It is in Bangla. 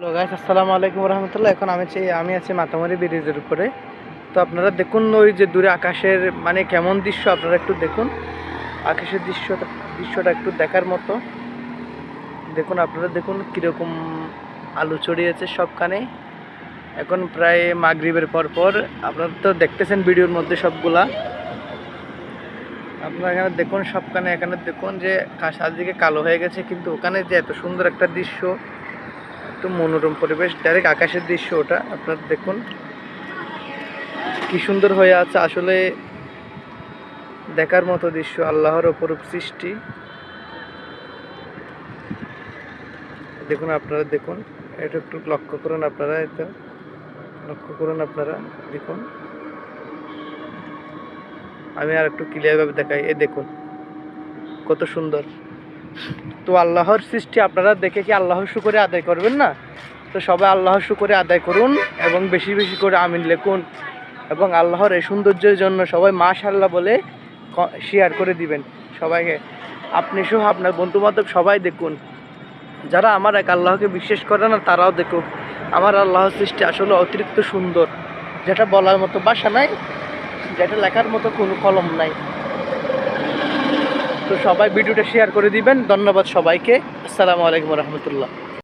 হ্যালো গাইস আসসালামু আলাইকুম রহমতুল্লাহ এখন আমি আমি আছি মাতামারি ব্রিজের উপরে। তো আপনারা দেখুন ওই যে দূরে আকাশের মানে কেমন দৃশ্য? আপনারা একটু দেখুন। আকাশের দৃশ্যটা দৃশ্যটা একটু দেখার মতো। দেখুন, আপনারা দেখুন কীরকম আলু ছড়িয়েছে সবখানে। এখন প্রায় মাগরিবের পর পর আপনারা তো দেখতেছেন ভিডিওর মধ্যে সবগুলা। আপনারা এখানে দেখুন, সবখানে এখানে দেখুন যে সাদিকে কালো হয়ে গেছে, কিন্তু ওখানে যে এত সুন্দর একটা দৃশ্য একটু মনোরম পরিবেশ ডাইরেক্ট আকাশের দৃশ্য ওটা, আপনারা দেখুন। কি সুন্দর হয়ে আছে, আসলে দেখার মতো দৃশ্য, আল্লাহর অপরূপ সৃষ্টি। দেখুন, আপনারা দেখুন, এটা একটু লক্ষ্য করুন আপনারা, এটা লক্ষ্য করুন আপনারা, দেখুন। আমি আর একটু ক্লিয়ারভাবে দেখাই এ দেখুন, কত সুন্দর। তো আল্লাহর সৃষ্টি আপনারা দেখে কি আল্লাহর শুকরে আদায় করবেন না? তো সবাই আল্লাহর শুকরে আদায় করুন এবং বেশি বেশি করে আমিন লেখুন এবং আল্লাহর এই সৌন্দর্যের জন্য সবাই মাশাল্লাহ বলে শেয়ার করে দিবেন। সবাইকে আপনি সহ আপনার বন্ধু বান্ধব সবাই দেখুন। যারা আমার এক আল্লাহকে বিশ্বাস করে না, তারাও দেখুক। আমার আল্লাহর সৃষ্টি আসলে অতিরিক্ত সুন্দর। যেটা বলার মতো বাসা নাই, যেটা লেখার মতো কোনো কলম নাই। তো সবাই ভিডিওটা শেয়ার করে দিবেন। ধন্যবাদ সবাইকে। আসসালামু আলাইকুম রহমতুল্লাহ।